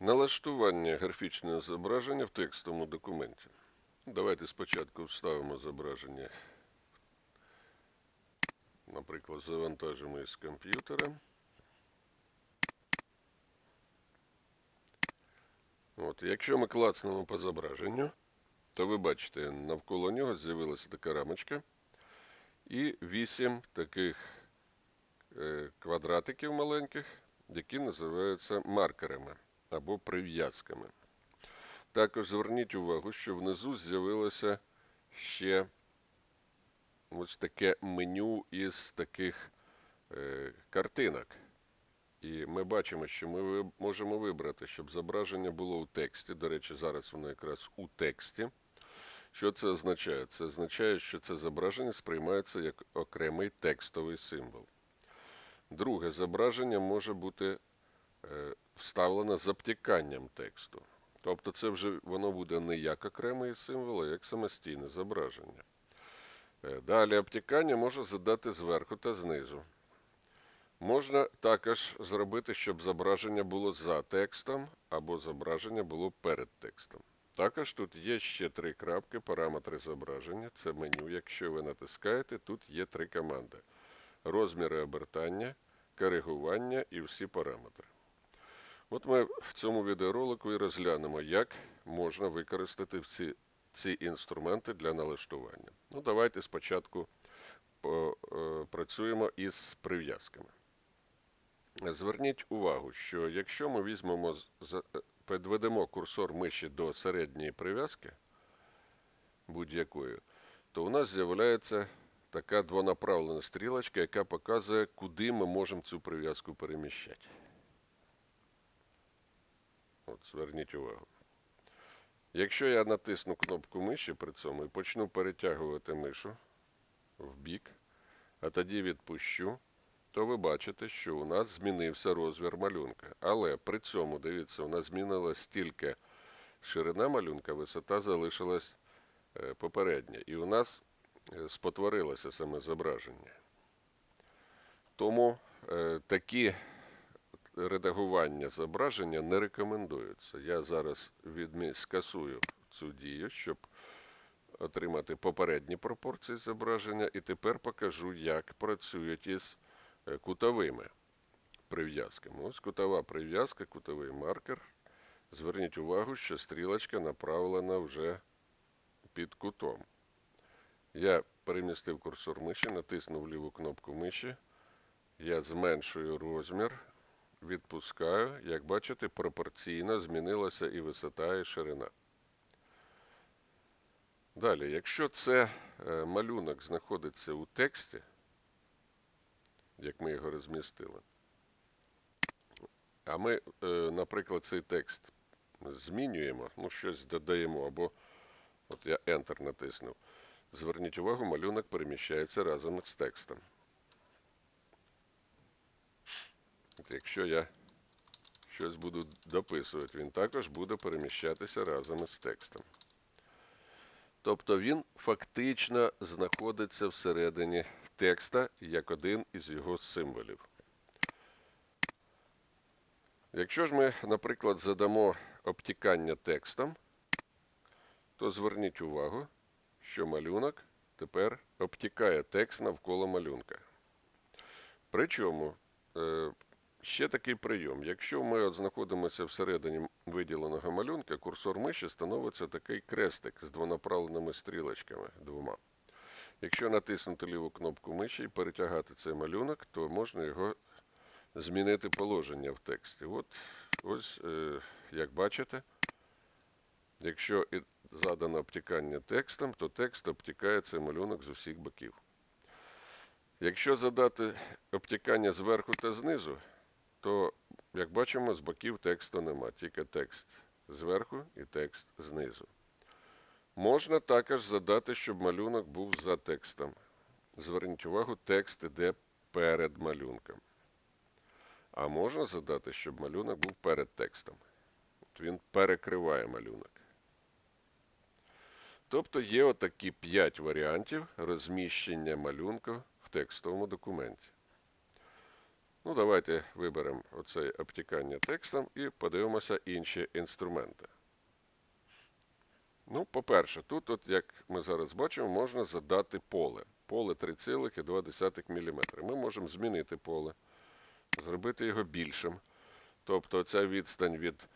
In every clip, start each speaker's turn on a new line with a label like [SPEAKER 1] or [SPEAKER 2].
[SPEAKER 1] Налаштування графічного зображення в текстовому документі. Давайте спочатку вставимо зображення. Наприклад, завантажимо із комп'ютера. От, якщо ми клацнемо по зображенню, то ви бачите, навколо нього з'явилася така рамочка і вісім таких е, квадратиків маленьких, які називаються маркерами або прив'язками. Також зверніть увагу, що внизу з'явилося ще ось таке меню із таких е, картинок. І ми бачимо, що ми можемо вибрати, щоб зображення було у тексті. До речі, зараз воно якраз у тексті. Що це означає? Це означає, що це зображення сприймається як окремий текстовий символ. Друге, зображення може бути е, з обтіканням тексту. Тобто це вже воно буде не як окремий символ, а як самостійне зображення. Е, Далі обтікання можна задати зверху та знизу. Можна також зробити, щоб зображення було за текстом або зображення було перед текстом. Також тут є ще три крапки, параметри зображення. Це меню. Якщо ви натискаєте, тут є три команди: розміри обертання, коригування і всі параметри. От ми в цьому відеоролику і розглянемо, як можна використати ці, ці інструменти для налаштування. Ну, давайте спочатку попрацюємо із прив'язками. Зверніть увагу, що якщо ми візьмемо, е, підведемо курсор миші до середньої прив'язки будь-якої, то у нас з'являється така двонаправлена стрілочка, яка показує, куди ми можемо цю прив'язку переміщати. От, зверніть увагу. Якщо я натисну кнопку миші при цьому і почну перетягувати мишу в бік, а тоді відпущу, то ви бачите, що у нас змінився розмір малюнка. Але при цьому, дивіться, у нас змінилась тільки ширина малюнка, висота залишилась е, попередня. І у нас е, спотворилося саме зображення. Тому е, такі редагування зображення не рекомендуються. Я зараз відмі... скасую цю дію, щоб отримати попередні пропорції зображення, і тепер покажу, як працюють із е, кутовими прив'язками. Ось кутова прив'язка, кутовий маркер. Зверніть увагу, що стрілочка направлена вже під кутом. Я перемістив курсор миші, натиснув ліву кнопку миші. Я зменшую розмір, відпускаю. Як бачите, пропорційно змінилася і висота, і ширина. Далі, якщо це е, малюнок знаходиться у тексті, як ми його розмістили, а ми, е, наприклад, цей текст змінюємо, ну щось додаємо, або от я Enter натиснув. Зверніть увагу, малюнок переміщається разом з текстом. От якщо я щось буду дописувати, він також буде переміщатися разом із текстом. Тобто він фактично знаходиться всередині текста як один із його символів. Якщо ж ми, наприклад, задамо обтікання текстом, то зверніть увагу, що малюнок тепер обтікає текст навколо малюнка. Причому е, ще такий прийом. Якщо ми от знаходимося всередині виділеного малюнка, курсор миші становиться такий крестик з двонаправленими стрілочками двома. Якщо натиснути ліву кнопку миші і перетягати цей малюнок, то можна його змінити положення в тексті. От ось, е, як бачите, якщо задано обтікання текстом, то текст обтікає цей малюнок з усіх боків. Якщо задати обтікання зверху та знизу, то, як бачимо, з боків тексту нема, тільки текст зверху і текст знизу. Можна також задати, щоб малюнок був за текстом. Зверніть увагу, текст іде перед малюнком. А можна задати, щоб малюнок був перед текстом. От він перекриває малюнок. Тобто є отакі 5 варіантів розміщення малюнка в текстовому документі. Ну, давайте виберемо оце обтікання текстом і подивимося інші інструменти. Ну, по-перше, тут, от, як ми зараз бачимо, можна задати поле. Поле 3,2 мм. Ми можемо змінити поле, зробити його більшим. Тобто ця відстань від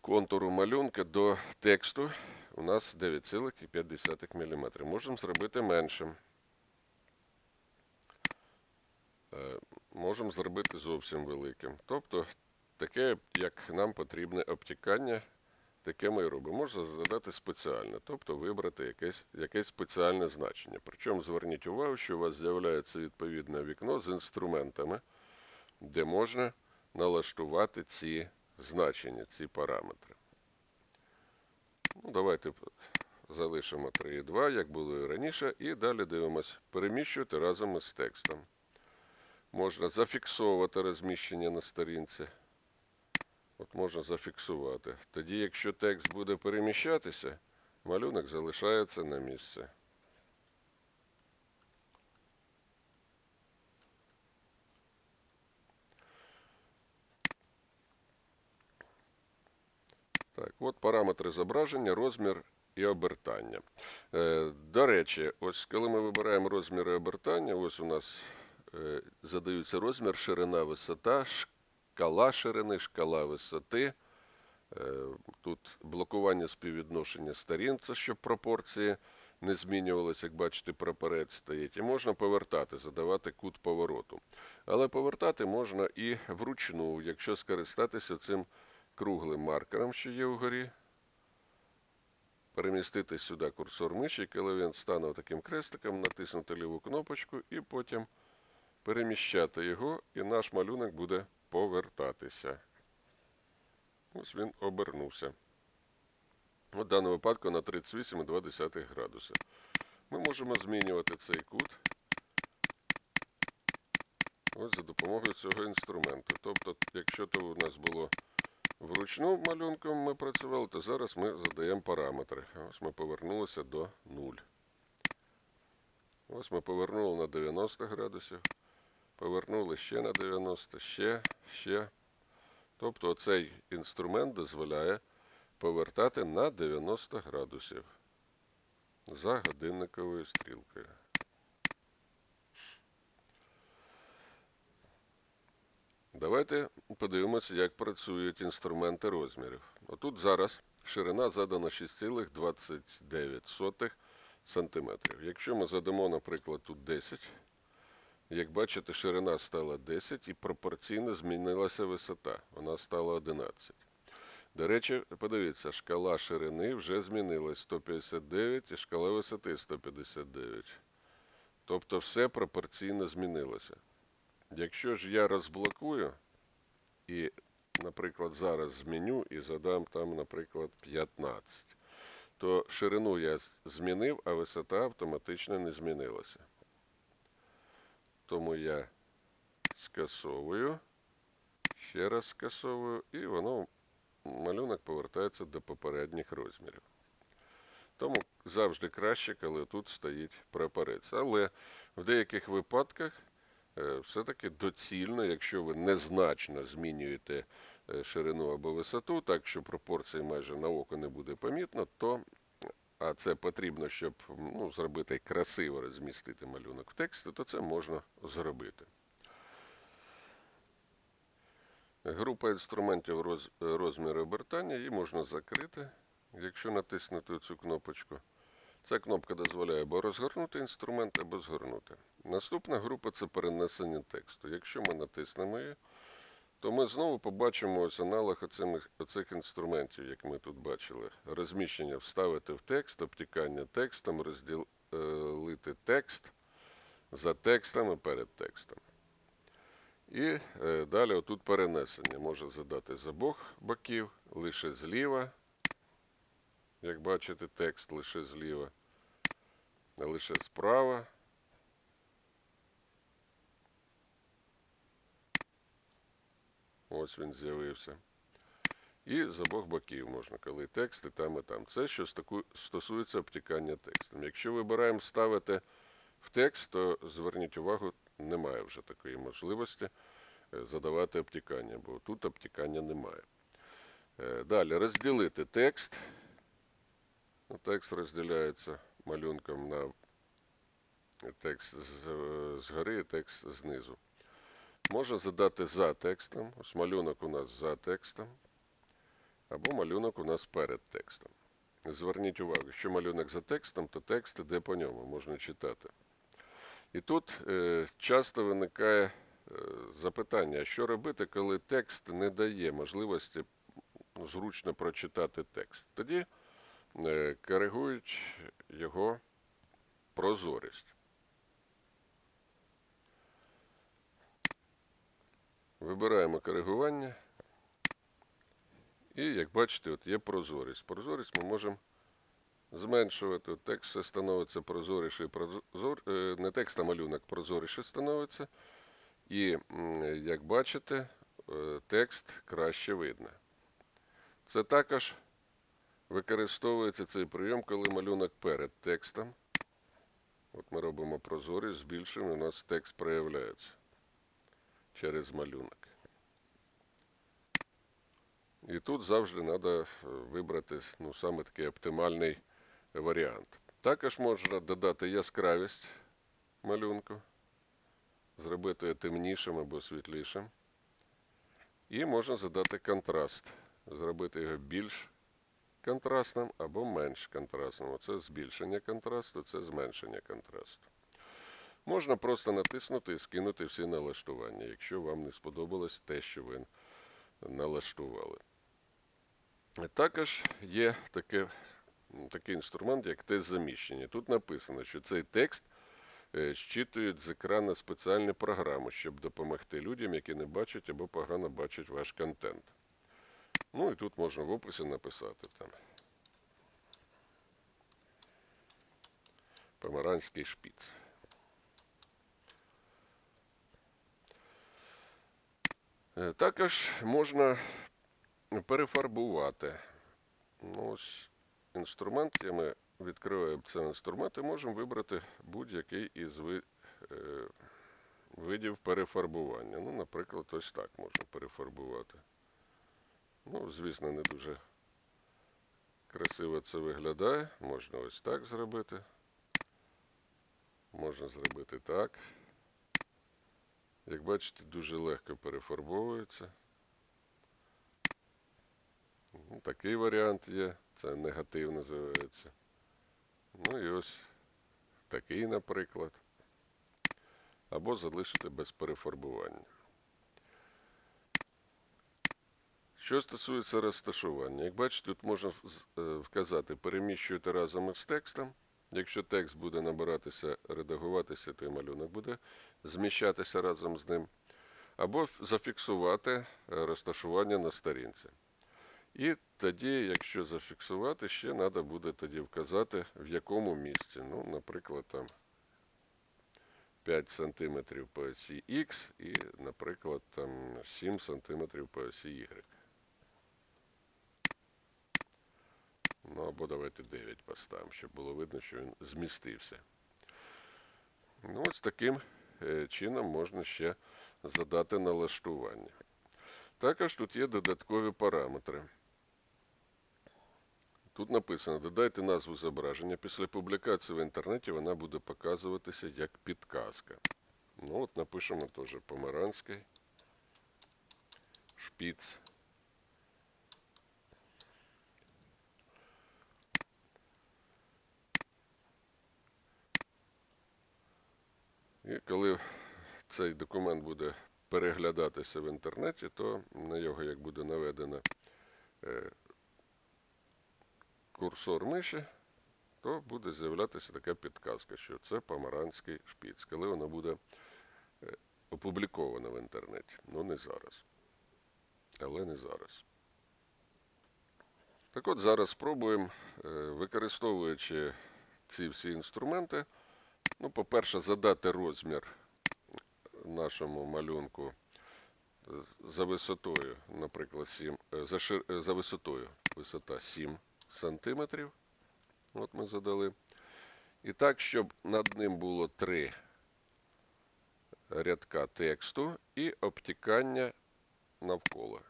[SPEAKER 1] контуру малюнка до тексту у нас 9,5 мм. Можемо зробити меншим. Можемо зробити зовсім великим. Тобто таке, як нам потрібне обтікання, таке ми робимо. Можна задати спеціальне, тобто вибрати якесь, якесь спеціальне значення. Причому зверніть увагу, що у вас з'являється відповідне вікно з інструментами, де можна налаштувати ці значення, ці параметри. Ну, Давайте залишимо 3,2, як було і раніше, і далі дивимося. Переміщувати разом із текстом. Можна зафіксовувати розміщення на сторінці. От можна зафіксувати. Тоді, якщо текст буде переміщатися, малюнок залишається на місці. Так, от параметри зображення, розмір і обертання. Е, до речі, ось коли ми вибираємо розмір і обертання, ось у нас задаються розмір, ширина, висота, шкала ширини, шкала висоти. Е, тут блокування співвідношення сторін, це щоб пропорції не змінювалися, як бачите, прапорець стоїть. І можна повертати, задавати кут повороту. Але повертати можна і вручну, якщо скористатися цим круглим маркером, що є вгорі. Перемістити сюди курсор миші, коли він стане таким крестиком, натиснути ліву кнопочку і потім переміщати його, і наш малюнок буде повертатися. Ось він обернувся. У даному випадку на 38,2 градуси. Ми можемо змінювати цей кут ось за допомогою цього інструменту. Тобто, якщо то у нас було вручну малюнком ми працювали, то зараз ми задаємо параметри. Ось ми повернулися до 0. Ось ми повернули на 90 градусів. Повернули ще на 90, ще, ще. Тобто цей інструмент дозволяє повертати на 90 градусів за годинниковою стрілкою. Давайте подивимося, як працюють інструменти розмірів. Отут зараз ширина задана 6,29 см. Якщо ми задамо, наприклад, тут 10, як бачите, ширина стала 10 і пропорційно змінилася висота. Вона стала 11. До речі, подивіться, шкала ширини вже змінилась 159 і шкала висоти 159. Тобто все пропорційно змінилося. Якщо ж я розблокую і, наприклад, зараз зміню і задам там, наприклад, 15, то ширину я змінив, а висота автоматично не змінилася. Тому я скасовую, ще раз скасовую, і воно малюнок повертається до попередніх розмірів. Тому завжди краще, коли тут стоїть прапорець. Але в деяких випадках е, все-таки доцільно, якщо ви незначно змінюєте е, ширину або висоту, так що пропорції майже на око не буде помітно, то а це потрібно, щоб ну, зробити красиво розмістити малюнок в тексті, то це можна зробити. Група інструментів роз, розміру обертання, її можна закрити, якщо натиснути цю кнопочку. Ця кнопка дозволяє або розгорнути інструмент, або згорнути. Наступна група це перенесення тексту. Якщо ми натиснемо її, то ми знову побачимо ось аналог оцих, оцих інструментів, як ми тут бачили. Розміщення вставити в текст, обтікання текстом, розділити текст за текстом і перед текстом. І е, далі отут перенесення. Може задати з обох боків, лише зліва. Як бачите, текст лише зліва, лише справа. Ось він з'явився. І з обох боків можна, коли текст і там і там. Це що стосується обтікання текстом. Якщо вибираємо ставити в текст, то зверніть увагу, немає вже такої можливості е, задавати обтікання, бо тут обтікання немає. Е, Далі розділити текст. Ну, Текст розділяється малюнком на текст з- згори і текст знизу. Можна задати за текстом. Ось малюнок у нас за текстом. Або малюнок у нас перед текстом. Зверніть увагу, якщо малюнок за текстом, то текст іде по ньому, можна читати. І тут е, часто виникає е, запитання, що робити, коли текст не дає можливості зручно прочитати текст. Тоді е, коригують його прозорість. Вибираємо коригування. І, як бачите, от є прозорість. Прозорість ми можемо зменшувати. От текст все становиться прозоріше прозор... е, не текст, а малюнок прозоріше становиться. І, як бачите, е, текст краще видно. Це також використовується цей прийом, коли малюнок перед текстом. От ми робимо прозорість, збільшуємо, у нас текст проявляється через малюнок. І тут завжди треба вибрати ну, саме такий оптимальний варіант. Також можна додати яскравість малюнку, зробити його темнішим або світлішим. І можна задати контраст, зробити його більш контрастним або менш контрастним. Оце збільшення контрасту, це зменшення контрасту. Можна просто натиснути і скинути всі налаштування, якщо вам не сподобалось те, що ви налаштували. Також є таке, такий інструмент, як тест заміщення. Тут написано, що цей текст е, щитують з екрану спеціальні програми, щоб допомогти людям, які не бачать або погано бачать ваш контент. Ну і тут можна в описі написати там. Помаранський шпіц. Також можна перефарбувати. Ну, ось інструмент, я ми відкриваємо цей інструмент і можемо вибрати будь-який із е, видів перефарбування. Ну, наприклад, ось так можна перефарбувати. Ну, звісно, не дуже красиво це виглядає. Можна ось так зробити. Можна зробити так. Як бачите, дуже легко перефарбовується. Ну, Такий варіант є. Це негатив називається. Ну і ось такий, наприклад. Або залишити без перефарбування. Що стосується розташування, як бачите, тут можна е, вказати переміщуєте разом із текстом. Якщо текст буде набиратися, редагуватися, то і малюнок буде зміщатися разом з ним. Або зафіксувати е, розташування на сторінці. І тоді, якщо зафіксувати, ще треба буде тоді вказати, в якому місці. Ну, наприклад, там 5 см по осі X і, наприклад, там 7 см по осі Y. Ну, або давайте 9 поставимо, щоб було видно, що він змістився. Ну, ось таким чином можна ще задати налаштування. Також тут є додаткові параметри. Тут написано, додайте назву зображення. Після публікації в інтернеті вона буде показуватися як підказка. Ну от напишемо теж Помаранський. Шпіц. І коли цей документ буде переглядатися в інтернеті, то на його як буде наведено е, курсор миші, то буде з'являтися така підказка, що це помаранський шпіц, коли вона буде е, опублікована в інтернеті. Ну не зараз. Але не зараз. Так от зараз спробуємо, е, використовуючи ці всі інструменти, ну, по-перше, задати розмір нашому малюнку е, за висотою, наприклад, 7, е, за, шир, е, за висотою, висота 7 сантиметрів. От ми задали. І так, щоб над ним було 3 рядка тексту і обтікання навколо.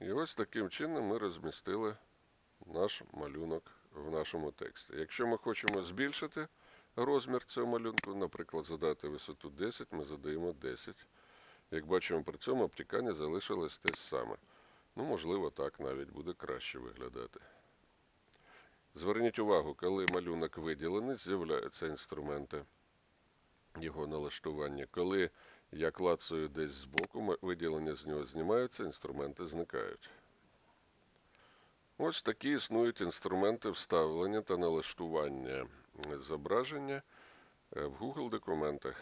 [SPEAKER 1] І ось таким чином ми розмістили наш малюнок в нашому тексті. Якщо ми хочемо збільшити розмір цього малюнку, наприклад, задати висоту 10, ми задаємо 10. Як бачимо, при цьому обтікання залишилось те саме. Ну, можливо, так навіть буде краще виглядати. Зверніть увагу, коли малюнок виділений, з'являються інструменти його налаштування. Коли я клацаю десь збоку, виділення з нього знімаються, інструменти зникають. Ось такі існують інструменти вставлення та налаштування зображення е, в Google документах.